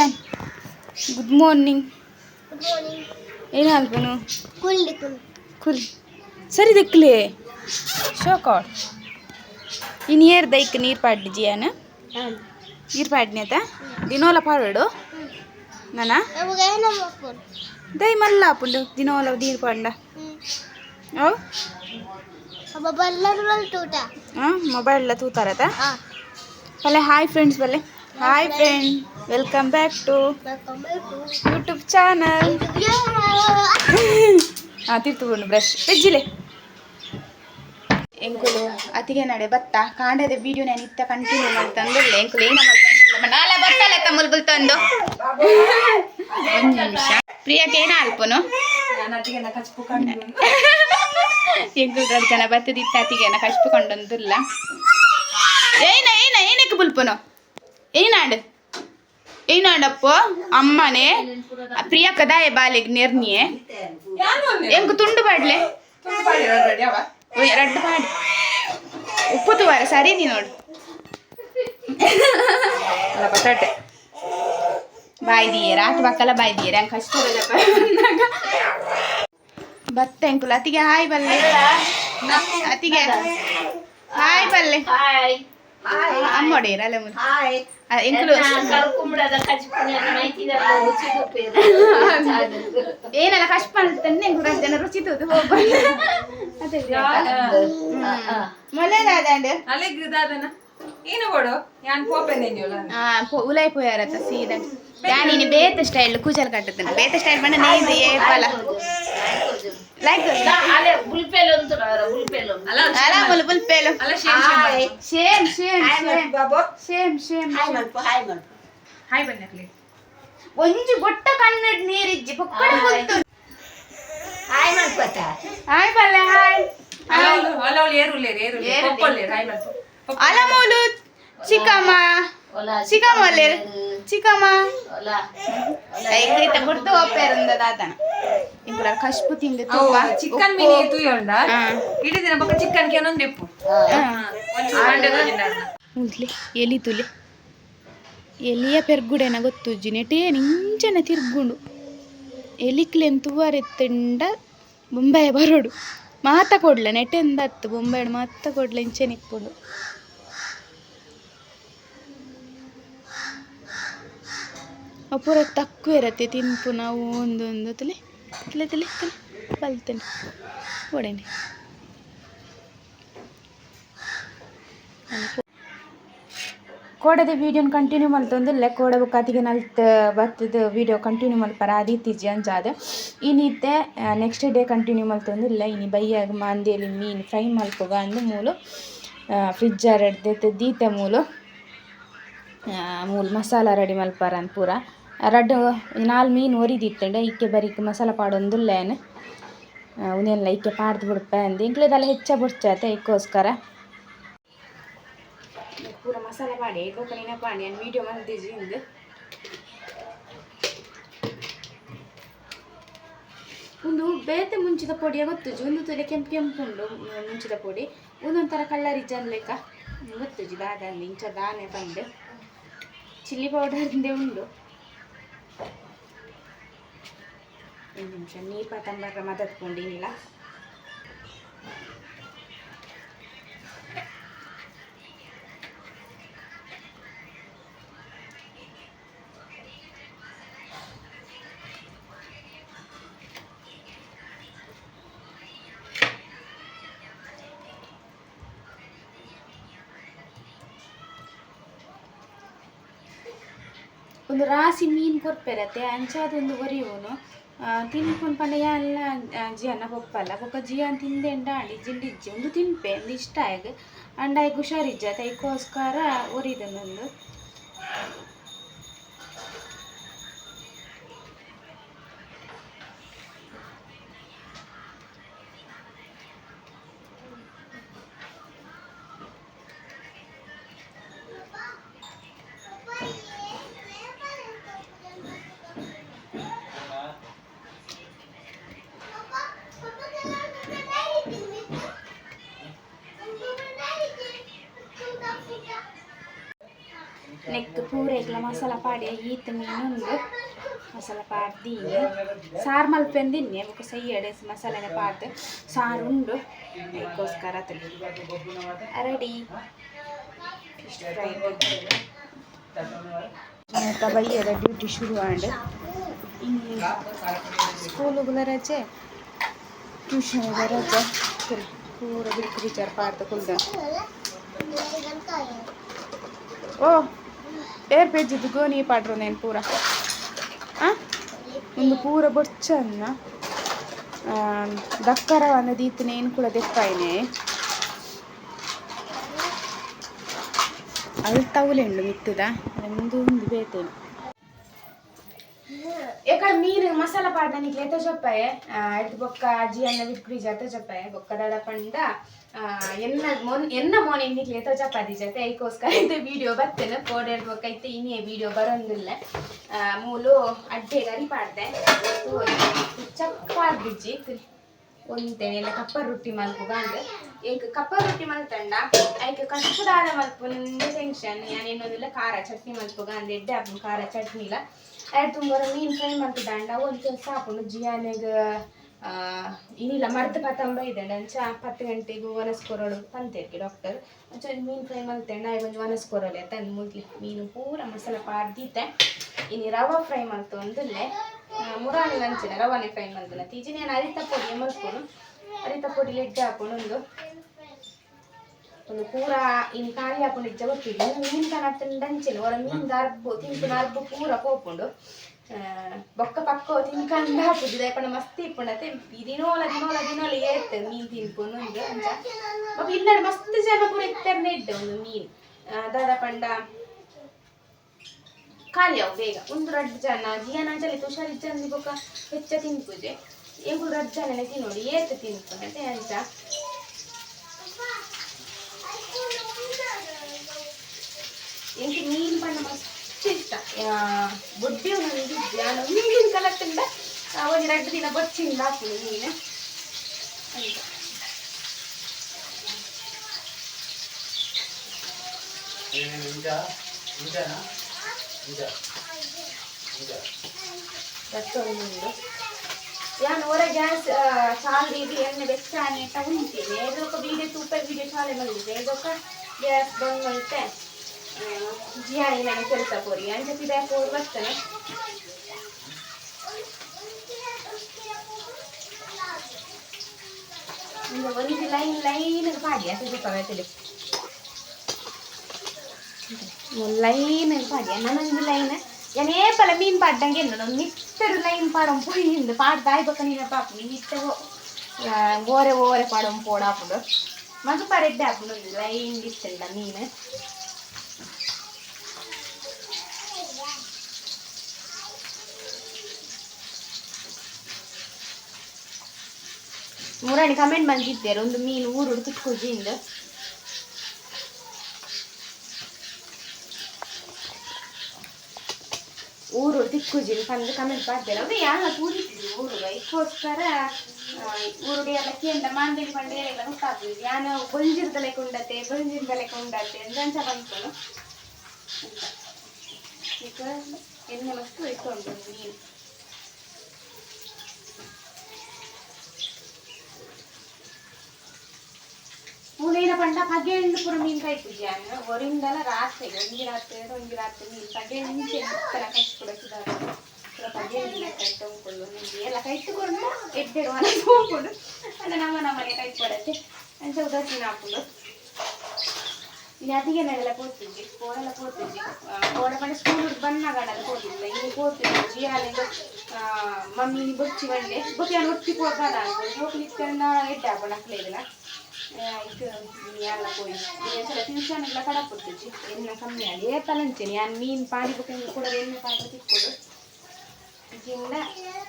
Ziyan good morning ಏನು ಹಾಲ್ಬನು ಕುಲ್ ಸರಿ ದಿಕ್ಲಿ ಶೋಕಾಡ್ in air ದೈಕ್ ನೀರು ಪಾಡ್ಲಿ ಜಿಯಾನ? ನೀರು ಪಾಡ್ನಿ ಆತ? ದಿನೋಲ ಪಾಡು ನಾನ? ದೈ ಮಲ್ಲ ಆಪುಂಡು ದಿನೋಲ ನೀರು ಪಾಂಡ ಓ ಮೊಬೈಲ್ ಮೊಬೈಲ್ ತೂತಾರತ ಬಲ್ಲೆ ಹಾಯ್ ಫ್ರೆಂಡ್ಸ್ ಬಲ್ಲೆ. Hi friend welcome back to YouTube channel ಹಾಂ ತಿರ್ತುಕೊಂಡು ಬ್ರಷ್ ಬೆಜ್ಜಿಲೆ ಎಂಕುಲು ಅತಿಗೆ ನಡೆ ಬತ್ತ? ಕಾಂಡದ ವಿಡಿಯೋ ನಾನು ಇತ್ತ ಕಂಟಿನ್ಯೂ ಮಾಡ್ತಂದಿಲ್ಲ? ಎಂಕುಲು ಏನ ಮಾಡ್ತಂದಿಲ್ಲ? ನಾಳೆ ಬರ್ತಲ್ಲ ತಮ್ಮಲ್ ಬಲ್ತಂದು ಒಂದು ನಿಮಿಷ. ಪ್ರಿಯಕ್ಕೆ ಏನ ಅಲ್ಪನು ಎಂಕುಲು ಎರಡು ಜನ ಬತ್ತದಿತ್ತ ಅತಿಗೆನ ಕಚ್ಪುಕೊಂಡೊಂದಿಲ್ಲ. ಏನ ಏನ ಏನಕ್ಕೆ ಬುಲ್ಪನು? ಏನಾಡು ಏನಾಡಪ್ಪ ಅಮ್ಮನೆ, ಪ್ರಿಯ ಕದಾಯ ಬಾಲೆಗ್ ನಿರ್ನಿಯೆ. ಎಂಕು ತುಂಡು ಬಾಡ್ಲೆ? ಎರಡು ಮಾಡಿ ಉಪ್ಪು ತುವಾರ ಸರಿ ನೀ ನೋಡು. ಬಟಾಟೆ ಬಾಯ್ದಿಯೇ ರಾತ್ ಬಕ್ಕಲ ಬಾಯ್ದಿಯೇ ಹಂಗೆ ಕಷ್ಟ ಬತ್ತ ಎಂಕುಲ ಅತಿಗೆ ಹಾಯ್ ಬಲ್ಲೆ. ಅತಿಗೆ ಹಾಯ್ ಬಲ್ಲೆ. ಅಲ್ಲ ಮುಂದೆ ಎಂಕುಲು ಏನಲ್ಲ ಕಷ್ಟ ಅಂತಂದೆ ಎಂಕುಲು ಜನ ರುಚಿ ತೂದು ಹೋಗ್ಬಾರ್ದು ಅದೇ ಮೊಲೆದಾದಂಡು ಅಲೆಗ್ರಿದಾದನ ಏನು ಕೊಡು ಯಾನ್ ಪೋಪೆಂದೆಂಜೋಲ ಆ ಪೊ- ಉಲೈ ಪೋಯಾರತ್ತ ಸೀದಾ ಯಾನಿನಿ ಬೇತ ಸ್ಟೈಲ್ ಕೂಚಲ್ ಕಟ್ಟದನ ಬೇತ ಸ್ಟೈಲ್ ಬಣ್ಣ ನೇಯ್ದು ಏಪಲ ಲೈಕ್ ಅಲ ಮುಲ್ ಬುಲ್ ಪೇಲು ಅಲ್ಲ shame shame shame. Shame shame shame. Hi ಬನ್ನಕ್ಲಿ ಒಂಜಿ ಗೊಟ್ಟ ಕನ್ನಡ ನೀರಿಜ್ಜಿ ಪಕ್ಕಡೆ ಗೊತ್ತು ಹಾಯ್ ಬಲ್ಲೆ ಹಾಯ್ ಅಲ್ಲ ಅಲ್ಲ ಅವಳು ಲೇರು ಏರುಲ್ಲೇರು ಏರುಲ್ಲೇರು. ಪೊಪ್ಪೊಲ್ಲೇರು ಹಾಯ್ ಮಲ್ಪು ಅಲಮೂಲು ಚಿಕ್ಕಮ್ಮ. ಚಿಕ್ಕಮ್ಮ ಅಲ್ಲೇರು ಚಿಕ್ಕಮ್ಮ ಐಕ್ರಿತ ಗುರ್ತು ಒಪ್ಪೇರಂದ ದಾತನ ಇಂಕುಲ ಕಶ್ಪು ತಿಂದು ತುಪ್ಪ ಚಿಕನ್ ಮೀನು ಮೀನಿ ತೂಯೊಂಡ ಹಾ. ಇಡೀ ದಿನ ಪಕ್ಕ ಚಿಕನ್ ಮಂಡೆ ತೋಜಿಂಡಾರ್ನ. ಉಂಟ್ಲಿ ಎಲಿ ತುಲೆ ಎಲಿಯ ಪೆರ್ಗುಡೆನ ಗೊತ್ತು ಜಿನೆಟೇ ನಿಂಚನ ತಿರ್ಗುಂಡು ಎಲಿಕ್ಲೆನ್ ತುವಾರೆತ್ತಂಡ ಬೊಂಬಾಯ ಬರೋಡು ಮಾತ ಕೊಡ್ಲ ನೆಟೆಂದತ್ತು ಬೊಂಬಾಯಡ್ ಮಾತ ಕೊಡ್ಲ ಇಂಚೆ ನಿಕ್ಕೊಂಡು ಅಪುರ ತಕ್ಕು ಇರತ್ತೆ. ತಿನ್ಪು ನಾವು ಒಂದೊಂದು ತಲೆ ತಲೆ ತಲೆ ತಲೆ ಬಲ್ತೇನೆ. ಒಡನೆ ಕೋಡದ ವೀಡಿಯೋನ ಕಂಟಿನ್ಯೂ ಮಲ್ತೊಂದಿಲ್ಲ ಕೋಡ ಬುಕ್ಕಾತಿಗೆ ನಲ್ತ, ಬತ್ತದ ವೀಡಿಯೋ ಕಂಟಿನ್ಯೂ ಮಲ್ಪರ ತಿಜಿ ಅಂಜಾದ. ಇನ್ನಿತ್ತೆ ನೆಕ್ಸ್ಟ್ ಡೇ ಕಂಟಿನ್ಯೂ ಮಲ್ತೊಂದಿಲ್ಲ ಇನಿ ಬೈಯಾಗ ಮಾಂದಿಯಲ್ಲಿ ಮೀನು ಫ್ರೈ ಮಾಡ್ಕೋಗ ಅಂದು ಮೂಲು ಫ್ರಿಜ್ಜ ರೆಡ್ದೈತೆ ದೀತೆ ಮೂಲು ಮೂಲು ಮಸಾಲ ರೆಡಿ ಮಲ್ಪಾರ ಅಂದ್ ಪೂರ. ರಡ್ಡು ನಾಲ್ ಮೀನ್ ಒರಿದಿಟ್ಟಂಡೆ ಇಕ್ಕೆ ಬರೀಕ್ ಮಸಾಲ ಪಾಡೊಂದುಲ್ಲೇನು. ಉಂದೆನ್ಲ ಇಕ್ಕೆ ಪಾಡ್ದು ಬಿಡ್ಪೆ ಅಂದು. ಇಂಕ್ಲೆದೆಲ್ಲ ಹೆಚ್ಚ ಬಿಡ್ಚಾತೆ ಇಕ್ಕೋಸ್ಕರ. ಪೂರ ಮಸಾಲ ಪಾಡೆ ಕೊಕ್ಕಲಿನ ಪಾಡಿ ನಾನು ವೀಡಿಯೋ ಇಂದು. ಒಂದು ಬೇತೆ ಮುಂಚಿದ ಪೊಡಿಯ ಗೊತ್ತುಜಿ ಒಂದು ತುಲೆ ಕೆಂಪು ಕೆಂಪು ಉಂಡು ಮುಂಚಿದ ಪೊಡಿ. ಒಂದೊಂಥರ ಕಲ್ಲರಿ ಲೆಕ್ಕ ಗೊತ್ತುಜಿ ದಾದಂದು ಇಂಚ ದಾನೆ ಬಂದು ಚಿಲ್ಲಿ ಪೌಡರ್ ಪೌಡರ್ದೇ ಉಂಡು. ಒಂದು ನಿಮಿಷ ನೀರು ಪತಂಬರ ಮದತ್ಕೊಂಡಿನಿಲ್ಲ? ಒಂದು ರಾಸಿ ಮೀನು ಕೊರ್ಪೆರತ್ತೆ ಅಂಚಾದೊಂದು ಒರಿಯೋನು ತಿನ್ಕೊಂಡು ಪಂಡ ಎಲ್ಲ ಜಿಯನ್ನ ಪೊಪ್ಪಲ್ಲ ಬೊಕ್ಕ ಜಿಯನ್ ತಿಂದೆಂಡ ಆಂಡಿ ಜಿಂಡಿಜ್ಜಿ ಒಂದು ತಿನ್ಪೆ, ಒಂದು ಇಷ್ಟ ಆಗ. ಅಂಡಾಯ್ಗೆ ಹುಷಾರಿಜ್ಜ, ತೈಕೋಸ್ಕರ ಒರಿದನೊಂದು. ಎಗ್ ಪೂರ ಎಗ್ಲ ಮಸಾಲ ಪಾಡಿ ಈತ ಮೀನುಂಡು ಮಸಾಲ ಪಾಡ್ದೀನಿ ಸಾರು ಮಲ್ಪೆಂದಿನ್ನೆ ಬೊಕ್ಕ ಸೈಯಡೆ ಮಸಾಲೆನ ಪಾಡ್ದು ಸಾರು ಉಂಡು ಅದಕ್ಕೋಸ್ಕರ ರೆಡಿ ಫಿಶ್ ಫ್ರೈ ಆಯ್ತಾ ಬೈಯದ ಡ್ಯೂಟಿ ಶುರು ಆಂಡ್ ಇನ್ನು ಸ್ಕೂಲುಗಳ ರಜೆ ಟ್ಯೂಷನ್ಗೆ ರಜೆ ಸರಿ ಪೂರ ಬಿಟ್ಟು ವಿಚಾರ ಪಾಡ್ದು ಕುಲ್ದ ಓ ಏರ್ ಪೇಜಿದ್ದು ಗೋನಿ ಪಾಡ್ರು ನೇನು ಪೂರ. ಆ? ಒಂದು ಪೂರ ಬೊಚ್ಚನ್ನ ದಕ್ಕರವನ್ನ ದೀತು ನೇನು ಕೂಡ ದೆಪ್ಪಾಯಿನೆ. ಅಲ್ಲಿ ತವಲೆಂಡು ಮಿತ್ತದ? ಒಂದು ಒಂದು ಬೇತೇನು. ಯಾಕಂದ್ರೆ మీరు మసాలా పాడడానికి అయితే ಚಪ್ಪಾಯ ಎತ್ತು ಬೊಕ್ಕ ಅಜ್ಜಿ అన్న ಚಪ್ಪಾಯ ಬೊಕ್ಕ ದಡ ಪಂಡ ಆ, ಎನ್ನ ಮೊನ್ ಎನ್ನ ಮೋನ್ ಎನ್ನಿಕ್ಲೆ ಎತ್ತ ಚಪಾತಿ ಜತೆ. ಐಕೋಸ್ಕರ ಇದು ವಿಡಿಯೋ ಬರ್ತೇನೆ. ಬೊಕ್ಕ ಇತ್ತೆ ಇನ್ನೇ ವಿಡಿಯೋ ಬರೋದಿಲ್ಲ. ಮೂಲು ಅಡ್ಡೆ ಗರಿ ಪಾಡ್ದೆ. ಚಪ್ಪಾಡ್ಬಿಜ್ಜಿ ಒಂದೇ ಇಲ್ಲ ಕಪ್ಪ ರೊಟ್ಟಿ ಮಲ್ಪುಗ ಅಂದ್ರೆ ಈಗ ಕಪ್ಪ ರೊಟ್ಟಿ ಮಲ್ತಂಡ. ಐಕೆ ಕಷ್ಟದಾದ ಮಲ್ಪು ಟೆನ್ಷನ್ ನಾನು ಇನ್ನೊಂದಿಲ್ಲ ಖಾರ ಚಟ್ನಿ ಮಲ್ಪುಗ ಅಂದ್ರೆ ಎಡ್ಡೆ ಹಾಕೊಂಡು ಖಾರ ಚಟ್ನಿ ಇಲ್ಲ ಎರಡು ತುಂಬರ ಮೀನು ಫ್ರೈ ಮಲ್ತದಂಡ ಒಂದು ಕೆಲಸ ಹಾಕೊಂಡು ಜಿಯಾನೆಗ ಇನ್ನಿಲ್ಲ, ಮರ್ದ ಪತಂಬ ಇದೆ. ಅಂಚ ಪತ್ತು ಗಂಟೆಗೂ ವನಸ್ಕೊರೋಳು ಪಂತೇರ್ಗೆ ಡಾಕ್ಟರ್. ಅಂಚ ಒಂದು ಮೀನು ಫ್ರೈ ಮಲ್ತಂಡ ಒಂದು ವನಸ್ಕೊರೋಲೆ ತಂದು ಮುದ್ಲಿ ಮೀನು ಪೂರ ಮಸಾಲ ಪಾಡ್ದಿತ್ತೆ. ಇನ್ನು ರವೆ ಫ್ರೈ ಮಾಡ್ತು ಅಂದಲ್ಲೇ. ಮುರಾಣಿ ನಂಚಿನ ರವಾನೆ ಫ್ರೈ ಮಲ್ತಿನ ತೀಜಿನ ನಾನು ಅರಿತ ಪೊಡಿ ಮಲ್ಕೊಂಡು ಅರಿತ ಪೊಡಿ ಲೆಡ್ಡೆ ಹಾಕೊಂಡು ಒಂದು ಒಂದು ಪೂರ ಇನ್ ಕಾಲಿ ಹಾಕೊಂಡು ಇಜ್ಜ ಗೊತ್ತಿಲ್ಲ ಮೀನು ಕನತ್ತಂಡ ಅಂಚಿನ ಹೊರ ಮೀನು ಅರ್ಬು ತಿಂಪಿನ ಅರ್ಬು ಪೂರ ಕೋಪುಂಡು. ಬೊಕ್ಕ ಪಕ್ಕ ತಿನ್ಕಂಡ ಹಾಕುದು. ದಯಪಂಡ ಮಸ್ತ್ ಇಪ್ಪುಂಡತೆ ದಿನೋಲ ದಿನೋಲ ದಿನೋಲ ಏತ್ ಮೀನ್ ತಿನ್ಕೊಂಡು ಒಂದು ಅಂಚ. ಬೊಕ್ಕ ಇಲ್ಲ ಮಸ್ತ್ ಜನ ಪೂರ ಇತ್ತರ್ನೆ ಇಡ್ಡೆ ಒಂದು ಮೀನ್. ದಾದ ಪಂಡ. ಖಾಲಿ ಅವು ಬೇಗ. ಒಂದು ರಡ್ ಜನ ಜೀವನ ಚಲಿ ತುಷಾರ್ ಜನ ಬೊಕ್ಕ ಹೆಚ್ಚ ತಿನ್ಪುಜೆ. ಎಂಗು ರಡ್ ಜನನೇ ತಿನ್ನೋಡಿ ಏತ್ ತಿನ್ಪುಂಡತೆ ಅಂಚ. എനിക്ക് നീല ಬಣ್ಣ ಮಸ್ತ್ ಇಷ್ಟ ಬುಡ್ಡಿ ನನಗೆ ನಾನು ನೀಲಿನ ಕಲರ್ ತಿಂದ ಒಂದು ಎರಡು ದಿನ ಬಚ್ಚಿಂದ ಹಾಕ್ತೀನಿ ನೀನು ಅಂತ ഞാൻ ഓരോ ഗ്യാസ് ചാല് രീതി എണ്ണ വെച്ചാണ് ടൗണിൽ. ഏതൊക്കെ വീട് സൂപ്പർ വീട് ചാല മതി ഏതൊക്കെ ഗ്യാസ് ಬಂದ್ ಮಲ್ತೆ जी आणि नाही चर्चा करूया आणि त्याची बॅकवर बसतं ना वणीची लाईन लाईनच भाजी असं दुकाव्या केले लाईनच भाजी आणि नंदी लाईन याने ஏப்பல மீன் பாட்டம் கேட்கணும் மித்தர் லைன் பாடம் போய் இந்த பாட்டு தாய் பக்கம் நீ பார்ப்போம் மித்த ஓர ஓர பாடம் போடா அப்படின்னு மகப்பாரெட்டு அப்படின்னு லைன் டிஸ்டன்டா மீன் ಮೂರಾಣಿ ಕಮೆಂಟ್ ಬಂದಿದ್ದೇರು ಒಂದು ಮೀನು ಊರು ತಿಕ್ಕೋಜಿಂದ ಊರು ತಿಕ್ಕುಜಿ ಪಂದು ಕಮೆಂಟ್ ಮಾಡ್ತಾರೆ ಅಂದ್ರೆ ಯಾರ ಕೂರಿತಿದ್ರು ಊರು? ಇದಕ್ಕೋಸ್ಕರ ಊರು ಎಲ್ಲ ಕೇಂದ್ರ ಮಾಂದೇಲಿ ಪಂಡೆ ಎಲ್ಲ ಗೊತ್ತಾಗ್ತದೆ ಯಾನು ಬೊಂಜಿರ್ದಲೆ ಕೊಂಡತೆ ಬೊಂಜಿರ್ದಲೆ ಕೊಂಡತೆ ಅಂದಂಚ ಬಂತು. ಎಣ್ಣೆ ಮಸ್ತು ಇಟ್ಕೊಂಡು ಮೀನು. ಮೂಲೇನ ಪಂಡ ಪಗೆಂಡು ಪುರ ಮೀನು ಕೈಪುಜಿ ಅನ್ನ ಹೊರಿಂದಲ ರಾತ್ರಿ ಒಂಜಿ ರಾತ್ರಿ ಒಂಜಿ ರಾತ್ರಿ ಮೀನು ಪಗೆಂಡು ಎತ್ತಲ ಕಚ್ಕೊಡಕ್ಕಿದ್ದಾರೆ ಪುರ ಪಗೆಂಡಿನ ಕೈಟ್ ಉಂಕೊಂಡು ನಿಮಗೆ ಎಲ್ಲ ಕೈಟ್ಕೊಂಡು ಎಡ್ಡೆಡು ಮನೆ ಹೋಗ್ಕೊಂಡು ಅಲ್ಲ ನಮ್ಮ ನಮ್ಮನೆ ಕೈಟ್ಕೊಡತ್ತೆ ಅಂಚ ಉದಾಸೀನ ಹಾಕೊಂಡು ಇಲ್ಲಿ ಅದಿಗೆ ನಾನೆಲ್ಲ ಕೂತಿದ್ವಿ ಕೋಡೆಲ್ಲ ಕೂತಿದ್ವಿ ಕೋಡೆ ಪಂಡ ಸ್ಕೂಲ್ ಬನ್ನಗಡೆಲ್ಲ ಕೂತಿದ್ದೆ ಇಲ್ಲಿ ಕೂತಿದ್ವಿ ಜಿಯಾಲಿಂದ ಮಮ್ಮಿ ಬೊಚ್ಚಿ ಬಂಡೆ ಬೊಚ್ಚಿ ನಾನು ಒತ್ತಿ ಹೋಗಲ್ಲ ಅಂತ ಹೋಗ್ಲಿಕ್ಕೆ ಎಡ್ಡೆ ಹಾಕೊಂಡು ಹಾಕ್ಲಿಲ್ಲ ಸಲ ಟ್ಯೂಷನ್ಗೆಲ್ಲ ಕಡಪಡ್ತೀವಿ ಎಣ್ಣೆ ಕಮ್ಮಿ ಆಗಿ ತಲಂತೀನಿ ನಾನು ಮೀನು ಪಾನಿಪುಟ್ಟಿ ಕೂಡ ಎಣ್ಣೆ ಪಾತ್ರೆ ತಿಕ್ಕೊಂಡು ಜಿಂದ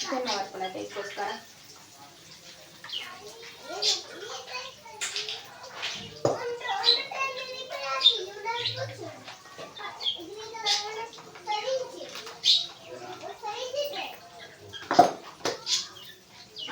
ಚೆನ್ನ ಮಾಡ್ಕೊಳ್ಳೋದು ಇದಕ್ಕೋಸ್ಕರ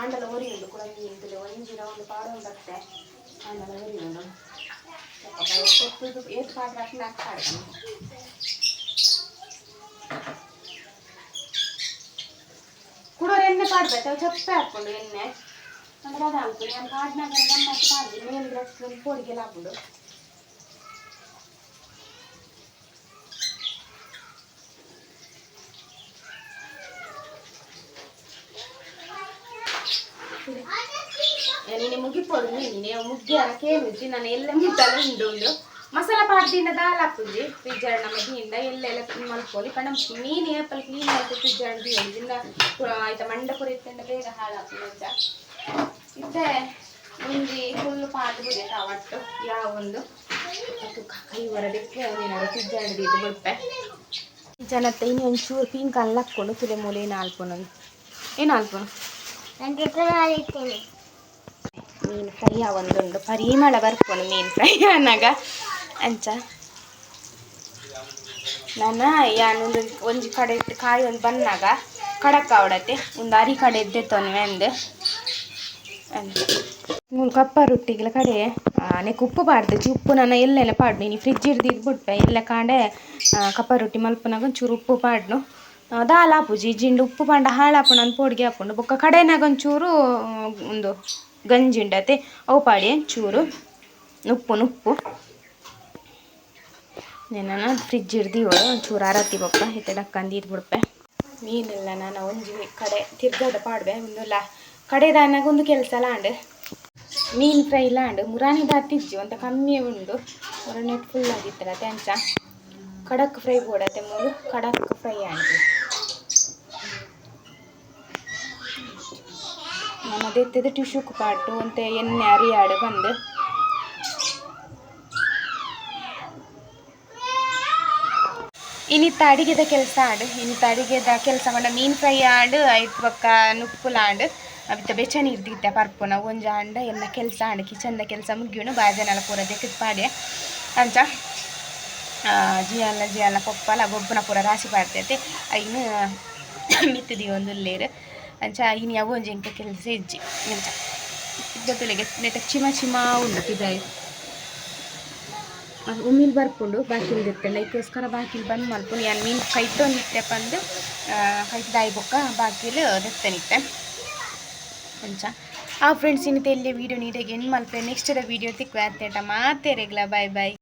ಆಂಡಲ ಒರಿಯುಂಡು ಕೂಡಿಯ ಉಂಟುಲೆ ಒರಿಂಗಿರ ಒಂದು ಪಾಡು ಉಂಡು ಅಷ್ಟೆ ಆಂಡಲ ಒರಿಯುಂಡು ಯಾಕಪ್ಪುದು ಏನು ಪಾಡ್ದ ಅಷ್ಟು ಆಗ್ತಾ ಇಲ್ಲ. ಕುಡವರು ಎಣ್ಣೆ ಪಾಡ್ಬೇಕ ಚಪ್ಪೆ ಹಾಕೊಂಡು ಎಣ್ಣೆ. ಅಂದರೆ ಅದಾ ಕಾಡ್ನ ಮೇಲೆ ನಮ್ಮಷ್ಟು ಮಾಡಿದೆ ಮೇನ್ ಗ್ರಾಚ್ನಲ್ಲಿ ಕೊಳಿಗೆ ನೀನು ಮುಗಿಪೋದು ನೀನು ಮುಗ್ಗಿ ಕೇಳಿದ್ರಿ ನಾನು ಎಲ್ಲ ಮುಟ್ಟಲ್ಲ ಉಂಡು ಮಸಾಲ ಪಾಡ್ದಿಂದ ದಾಲ್ ಹಾಕುದ್ರಿ ಫ್ರಿಜ್ ನಮ್ಮ ಎಲ್ಲ ಎಲ್ಲೆಲ್ಲ ಮಲ್ಕೊಳ್ಳಿ ಕಣ ಮೀನು ಏಪಲ್ ಕ್ಲೀನ್ ಮಾಡ್ತೀವಿ ಫ್ರಿಜ್ ಅಡ್ದು ಹೇಳಿದಿಂದ ಆಯ್ತಾ, ಮಂಡ ಪುರಿತಂಡ ಬೇಗ ಹಾಳಾಗ್ತದೆ ಅಂತ. ಇತ್ತೆ ಮುಂದಿ ಫುಲ್ ಪಾಟ್ ಬುದೆ ಒಟ್ಟು? ಯಾವ ಒಂದು? ಮತ್ತು ಕೈ ಹೊರದಕ್ಕೆ ಏನಾದ್ರು ಫ್ರಿಜ್ ಅಡ್ದಿದ್ದು ಬಿಡ್ಪೆ ಜನತ್ತ ಇನ್ನೊಂದು ಒಂಚೂರು ಪಿಂಕ್ ಅಲ್ಲ ಹಾಕ್ಕೊಂಡು, ತುಲೆ ಮೂಲೆ ಏನು ಆಲ್ಪೊನು ಏನು ಜೊತೆ ನಾನು ಮೀನು ಫ್ರೈ ಒಂದುಂಡು ಪರಿಮಳ ಬರ್ಪುಂಡು ಮೀನು ಫ್ರೈ ಅನ್ನಾಗ. ಅಂಚ. ನಾನು ಯಾನೊಂದು ಒಂಜಿ ಕಡೆ ಕಾಯಿ ಒಂದು ಬನ್ನಾಗ ಕಡಕ್ ಆವಡತ್ತೆ ಒಂದು ಅರಿ ಕಡೆ ಎದ್ದೆತ್ತೊನ್ವೆ ಅಂದೆ. ಮೂರು ಕಪ್ಪ ರೊಟ್ಟಿಗಳ ಕಡೆ ನೆಕ್ ಉಪ್ಪು ಪಾಡ್ದಚ್ಚಿ ಉಪ್ಪು ನಾನು ಎಲ್ಲೆಲ್ಲ ಪಾಡ್ನು ನೀನು ಫ್ರಿಜ್ ಇರ್ದು ಬಿಟ್ಪೆ ಎಲ್ಲ ಕಾಂಡೆ ಕಪ್ಪ ರೊಟ್ಟಿ ಮಲ್ಪನಾಗ ಒಂಚೂರು ಉಪ್ಪು ಪಾಡ್ನು. ದಾಲ್ ಹಾಪುಜಿ ಜಿಂಡು ಉಪ್ಪು ಪಾಂಡ ಹಾಳಾಪುಂಡು ಅಂತ ಪೋಡ್ಗೆ ಹಾಕೊಂಡು ಬೊಕ್ಕ ಕಡೆನಾಗ ಒಂಚೂರು ಒಂದು ಗಂಜಿ ಉಂಡತೆ ಅವು ಪಾಡಿಯ ಚೂರು ಉಪ್ಪು ನುಪ್ಪು. ನಾನು ಫ್ರಿಜ್ ಇರ್ದು ಇವಳು ಒಂಚೂರು ಆರತಿ ಬಪ್ಪ ಇತ್ತೆ ಡಕ್ಕಂದು ಇದ್ ಬಿಡ್ಪೆ ಮೀನೆಲ್ಲ ನಾನು ಒಂಜಿ ಕಡೆ ತಿರ್ಗದ ಪಾಡ್ಬೆ ಒಂದು ಲಾ ಕಡೆದಾನಾಗ ಒಂದು ಕೆಲಸ ಲಾಂಡ್. ಮೀನು ಫ್ರೈ ಲಾಂಡ್ ಮುರಾನಿ ದಾತಿಜ್ಜಿ ಅಂತ ಕಮ್ಮಿ ಉಂಡು. ನೆಟ್ ಫುಲ್ ಆಗಿತ್ತಲ್ಲ ತೆಂಚ ಕಡಕ್ ಫ್ರೈ ಬೋಡತ್ತೆ ಮೂಲು ಕಡಕ್ ಫ್ರೈ ಆಂಟಿ. ನಮ್ಮದು ಎತ್ತದ ಟಿಶ್ಯೂಕ್ ಪಾಟು ಅಂತ ಎಣ್ಣೆ ಅರಿಯಾಡು ಬಂದು. ಇನ್ನಿತ್ತ ಅಡಿಗೆದ ಕೆಲಸ ಆಡು, ಇನ್ನಿತ್ತ ಅಡಿಗೆದ ಕೆಲಸ ಮಾಡ ಮೀನು ಫ್ರೈ ಆಡು, ಐದು ಪಕ್ಕ ನುಪ್ಪುಲ ಆಡು. ಅವಿತ್ತ ಬೆಚ್ಚನಿ ಇರ್ದಿತ್ತೆ ಪರ್ಪುನ ಒಂಜ ಆಂಡ ಎಲ್ಲ ಕೆಲಸ ಆಡು, ಕಿಚನ್ದ ಕೆಲಸ ಮುಗಿಯೋಣ ಬಾಜನೆಲ್ಲ ಪೂರ ದೆಕ್ಕದ ಪಾಡೆ ಅಂಚ ಜಿಯಲ್ಲ ಜಿಯಲ್ಲ ಪೊಪ್ಪಲ ಗೊಬ್ಬನ ಪೂರ ರಾಶಿ ಪಾಡ್ತೈತೆ. ಐನು ಮಿತ್ತದಿ ಒಂದು ಉಲ್ಲೇರು ಅಂಚ ಇನ್ನು ಯಾವ ಒಂಜಿ ಎಂಕ ಕೆಲಸ ಇಜ್ಜಿ. ಅಂಚ ಇದ್ದತುಲೆಗೆ ನೆಟ್ಟ ಚಿಮ ಚಿಮ ಉಂಡು ಇದಾಯಿ ಉಮ್ಮಿಲ್ ಬರ್ಪುಂಡು ಬಾಕಿಲ್ ದಿತ್ತಂಡ ಇದಕ್ಕೋಸ್ಕರ ಬಾಕಿಲ್ ಬಂದ್ ಮಲ್ಕೊಂಡು ಯಾನ್ ಮೀನು ಕೈತೊಂದಿತ್ತೆ ಬಂದು ಕೈತಾಯಿ ಬೊಕ್ಕ ಬಾಕಿಲ್ ನಿತ್ತೆ. ಅಂಚ. ಆ ಫ್ರೆಂಡ್ಸ್ ಇನ್ನಿತ್ತೆ ಇಲ್ಲಿ ವೀಡಿಯೋ ನೀಟಾಗಿ ಏನು ಮಲ್ಪೆ. ನೆಕ್ಸ್ಟ್ ವೀಡಿಯೋ ತಿಕ್ಕು ಅತ್ತೇಟ ಮಾತೇರೆಗ್ಲ ಬಾಯ್ ಬಾಯ್